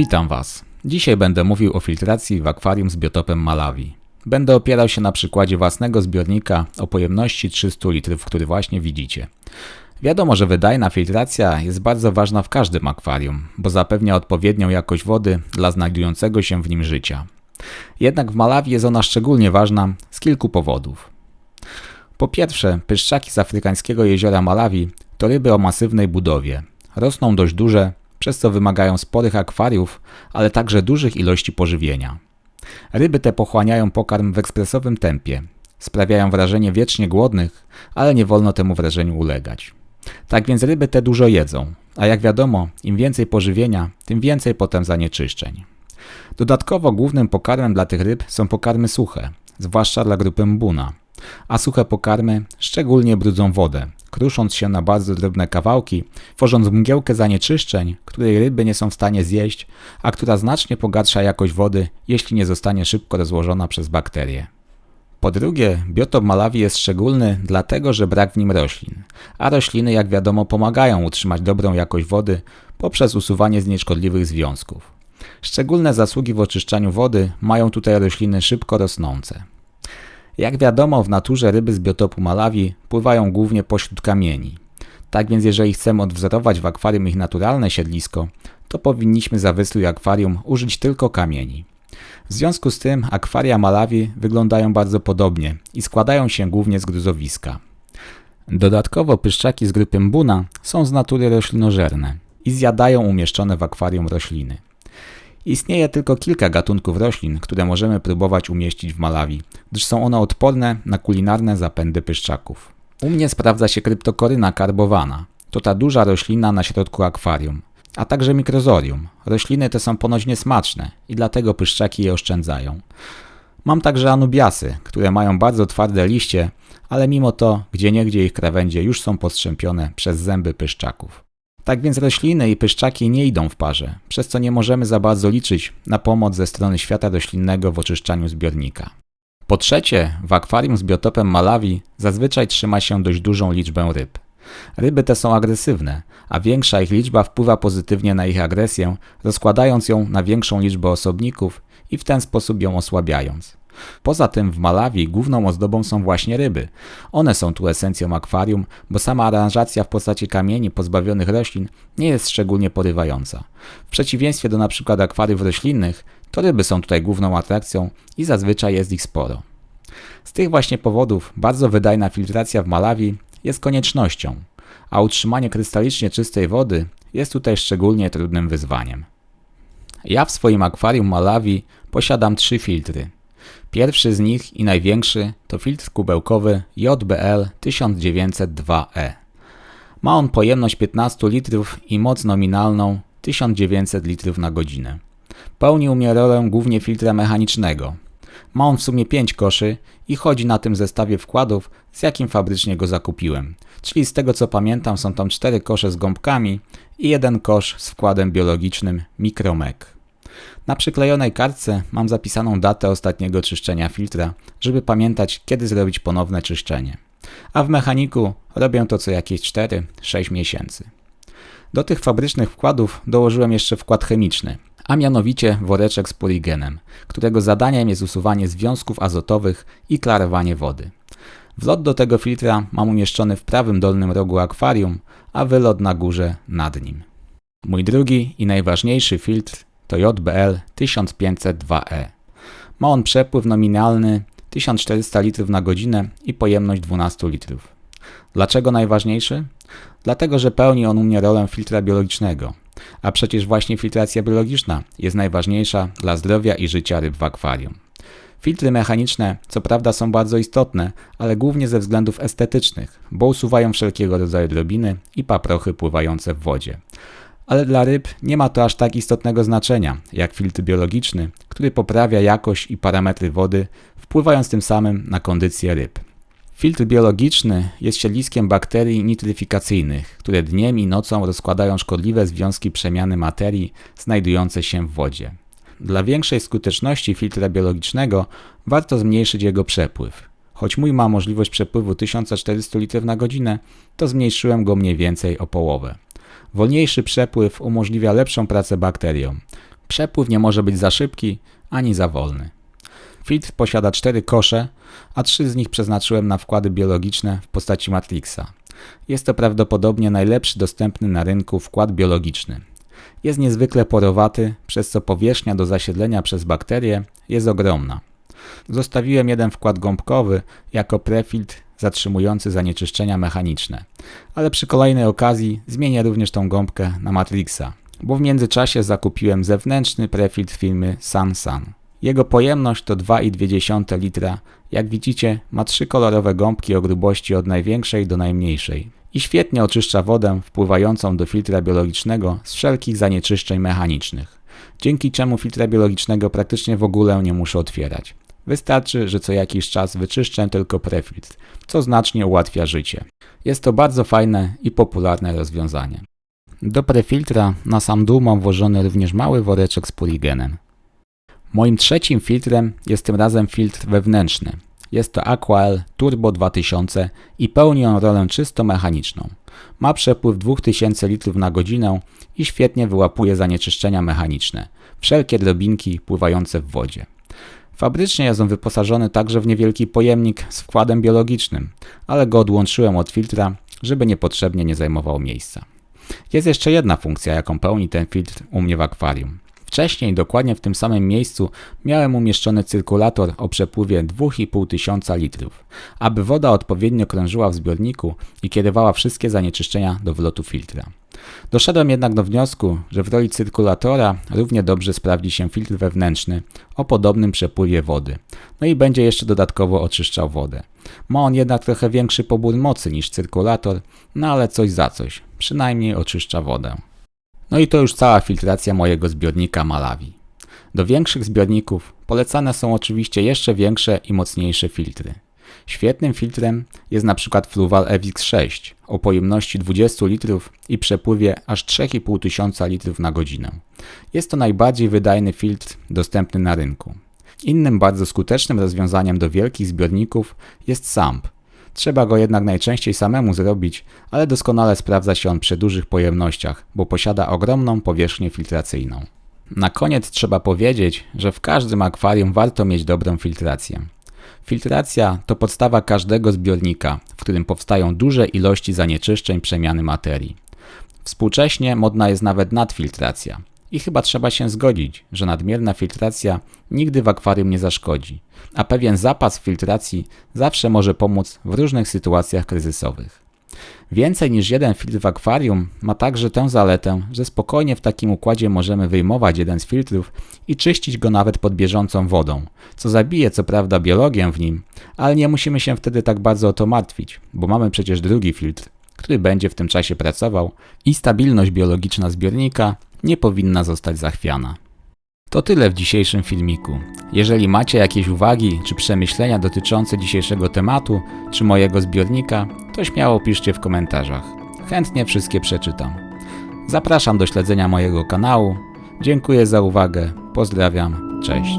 Witam Was. Dzisiaj będę mówił o filtracji w akwarium z biotopem Malawi. Będę opierał się na przykładzie własnego zbiornika o pojemności 300 litrów, który właśnie widzicie. Wiadomo, że wydajna filtracja jest bardzo ważna w każdym akwarium, bo zapewnia odpowiednią jakość wody dla znajdującego się w nim życia. Jednak w Malawi jest ona szczególnie ważna z kilku powodów. Po pierwsze, pyszczaki z afrykańskiego jeziora Malawi to ryby o masywnej budowie. Rosną dość duże, przez co wymagają sporych akwariów, ale także dużych ilości pożywienia. Ryby te pochłaniają pokarm w ekspresowym tempie. Sprawiają wrażenie wiecznie głodnych, ale nie wolno temu wrażeniu ulegać. Tak więc ryby te dużo jedzą, a jak wiadomo, im więcej pożywienia, tym więcej potem zanieczyszczeń. Dodatkowo głównym pokarmem dla tych ryb są pokarmy suche, zwłaszcza dla grupy mbuna, a suche pokarmy szczególnie brudzą wodę, krusząc się na bardzo drobne kawałki, tworząc mgiełkę zanieczyszczeń, której ryby nie są w stanie zjeść, a która znacznie pogarsza jakość wody, jeśli nie zostanie szybko rozłożona przez bakterie. Po drugie, biotop Malawi jest szczególny dlatego, że brak w nim roślin, a rośliny, jak wiadomo, pomagają utrzymać dobrą jakość wody poprzez usuwanie z niej szkodliwych związków. Szczególne zasługi w oczyszczaniu wody mają tutaj rośliny szybko rosnące. Jak wiadomo, w naturze ryby z biotopu Malawi pływają głównie pośród kamieni. Tak więc jeżeli chcemy odwzorować w akwarium ich naturalne siedlisko, to powinniśmy za wystrój akwarium użyć tylko kamieni. W związku z tym akwaria Malawi wyglądają bardzo podobnie i składają się głównie z gruzowiska. Dodatkowo pyszczaki z grupy Mbuna są z natury roślinożerne i zjadają umieszczone w akwarium rośliny. Istnieje tylko kilka gatunków roślin, które możemy próbować umieścić w Malawi, gdyż są one odporne na kulinarne zapędy pyszczaków. U mnie sprawdza się kryptokoryna karbowana. To ta duża roślina na środku akwarium, a także mikrozorium. Rośliny te są ponoć niesmaczne i dlatego pyszczaki je oszczędzają. Mam także anubiasy, które mają bardzo twarde liście, ale mimo to gdzieniegdzie ich krawędzie już są postrzępione przez zęby pyszczaków. Tak więc rośliny i pyszczaki nie idą w parze, przez co nie możemy za bardzo liczyć na pomoc ze strony świata roślinnego w oczyszczaniu zbiornika. Po trzecie, w akwarium z biotopem Malawi zazwyczaj trzyma się dość dużą liczbę ryb. Ryby te są agresywne, a większa ich liczba wpływa pozytywnie na ich agresję, rozkładając ją na większą liczbę osobników i w ten sposób ją osłabiając. Poza tym w Malawi główną ozdobą są właśnie ryby. One są tu esencją akwarium, bo sama aranżacja w postaci kamieni pozbawionych roślin nie jest szczególnie porywająca. W przeciwieństwie do np. akwariów roślinnych, to ryby są tutaj główną atrakcją i zazwyczaj jest ich sporo. Z tych właśnie powodów bardzo wydajna filtracja w Malawi jest koniecznością, a utrzymanie krystalicznie czystej wody jest tutaj szczególnie trudnym wyzwaniem. Ja w swoim akwarium Malawi posiadam trzy filtry – Pierwszy z nich i największy to filtr kubełkowy JBL 1902E. Ma on pojemność 15 litrów i moc nominalną 1900 litrów na godzinę. Pełni u mnie rolę głównie filtra mechanicznego. Ma on w sumie 5 koszy i chodzi na tym zestawie wkładów, z jakim fabrycznie go zakupiłem. Czyli z tego co pamiętam są tam 4 kosze z gąbkami i jeden kosz z wkładem biologicznym Micromec. Na przyklejonej kartce mam zapisaną datę ostatniego czyszczenia filtra, żeby pamiętać, kiedy zrobić ponowne czyszczenie. A w mechaniku robię to co jakieś 4-6 miesięcy. Do tych fabrycznych wkładów dołożyłem jeszcze wkład chemiczny, a mianowicie woreczek z poligenem, którego zadaniem jest usuwanie związków azotowych i klarowanie wody. Wlot do tego filtra mam umieszczony w prawym dolnym rogu akwarium, a wylot na górze nad nim. Mój drugi i najważniejszy filtr to JBL 1502E. Ma on przepływ nominalny 1400 litrów na godzinę i pojemność 12 litrów. Dlaczego najważniejszy? Dlatego, że pełni on u mnie rolę filtra biologicznego, a przecież właśnie filtracja biologiczna jest najważniejsza dla zdrowia i życia ryb w akwarium. Filtry mechaniczne co prawda są bardzo istotne, ale głównie ze względów estetycznych, bo usuwają wszelkiego rodzaju drobiny i paprochy pływające w wodzie ale dla ryb nie ma to aż tak istotnego znaczenia jak filtr biologiczny, który poprawia jakość i parametry wody, wpływając tym samym na kondycję ryb. Filtr biologiczny jest siedliskiem bakterii nitryfikacyjnych, które dniem i nocą rozkładają szkodliwe związki przemiany materii znajdujące się w wodzie. Dla większej skuteczności filtra biologicznego warto zmniejszyć jego przepływ. Choć mój ma możliwość przepływu 1400 litrów na godzinę, to zmniejszyłem go mniej więcej o połowę. Wolniejszy przepływ umożliwia lepszą pracę bakteriom. Przepływ nie może być za szybki ani za wolny. Filtr posiada cztery kosze, a trzy z nich przeznaczyłem na wkłady biologiczne w postaci Matrixa. Jest to prawdopodobnie najlepszy dostępny na rynku wkład biologiczny. Jest niezwykle porowaty, przez co powierzchnia do zasiedlenia przez bakterie jest ogromna. Zostawiłem jeden wkład gąbkowy jako prefiltr zatrzymujący zanieczyszczenia mechaniczne, ale przy kolejnej okazji zmienię również tą gąbkę na Matrixa, bo w międzyczasie zakupiłem zewnętrzny prefiltr firmy Sansan. Jego pojemność to 2,2 litra. Jak widzicie, ma trzy kolorowe gąbki o grubości od największej do najmniejszej i świetnie oczyszcza wodę wpływającą do filtra biologicznego z wszelkich zanieczyszczeń mechanicznych, dzięki czemu filtra biologicznego praktycznie w ogóle nie muszę otwierać. Wystarczy, że co jakiś czas wyczyszczę tylko prefiltr, co znacznie ułatwia życie. Jest to bardzo fajne i popularne rozwiązanie. Do prefiltra na sam dół mam włożony również mały woreczek z poligenem. Moim trzecim filtrem jest tym razem filtr wewnętrzny. Jest to Aquael Turbo 2000 i pełni on rolę czysto mechaniczną. Ma przepływ 2000 litrów na godzinę i świetnie wyłapuje zanieczyszczenia mechaniczne, wszelkie drobinki pływające w wodzie. Fabrycznie jest on wyposażony także w niewielki pojemnik z wkładem biologicznym, ale go odłączyłem od filtra, żeby niepotrzebnie nie zajmował miejsca. Jest jeszcze jedna funkcja, jaką pełni ten filtr u mnie w akwarium. Wcześniej, dokładnie w tym samym miejscu, miałem umieszczony cyrkulator o przepływie 2,5 tysiąca litrów, aby woda odpowiednio krążyła w zbiorniku i kierowała wszystkie zanieczyszczenia do wlotu filtra. Doszedłem jednak do wniosku, że w roli cyrkulatora równie dobrze sprawdzi się filtr wewnętrzny o podobnym przepływie wody, no i będzie jeszcze dodatkowo oczyszczał wodę. Ma on jednak trochę większy pobór mocy niż cyrkulator, no ale coś za coś, przynajmniej oczyszcza wodę. No i to już cała filtracja mojego zbiornika Malawi. Do większych zbiorników polecane są oczywiście jeszcze większe i mocniejsze filtry. Świetnym filtrem jest na przykład Fluval FX6 o pojemności 20 litrów i przepływie aż 3,5 tysiąca litrów na godzinę. Jest to najbardziej wydajny filtr dostępny na rynku. Innym bardzo skutecznym rozwiązaniem do wielkich zbiorników jest SAMP. Trzeba go jednak najczęściej samemu zrobić, ale doskonale sprawdza się on przy dużych pojemnościach, bo posiada ogromną powierzchnię filtracyjną. Na koniec trzeba powiedzieć, że w każdym akwarium warto mieć dobrą filtrację. Filtracja to podstawa każdego zbiornika, w którym powstają duże ilości zanieczyszczeń przemiany materii. Współcześnie modna jest nawet nadfiltracja. I chyba trzeba się zgodzić, że nadmierna filtracja nigdy w akwarium nie zaszkodzi, a pewien zapas filtracji zawsze może pomóc w różnych sytuacjach kryzysowych. Więcej niż jeden filtr w akwarium ma także tę zaletę, że spokojnie w takim układzie możemy wyjmować jeden z filtrów i czyścić go nawet pod bieżącą wodą, co zabije co prawda biologię w nim, ale nie musimy się wtedy tak bardzo o to martwić, bo mamy przecież drugi filtr, który będzie w tym czasie pracował i stabilność biologiczna zbiornika nie powinna zostać zachwiana. To tyle w dzisiejszym filmiku. Jeżeli macie jakieś uwagi czy przemyślenia dotyczące dzisiejszego tematu czy mojego zbiornika, to śmiało piszcie w komentarzach. Chętnie wszystkie przeczytam. Zapraszam do śledzenia mojego kanału. Dziękuję za uwagę. Pozdrawiam. Cześć.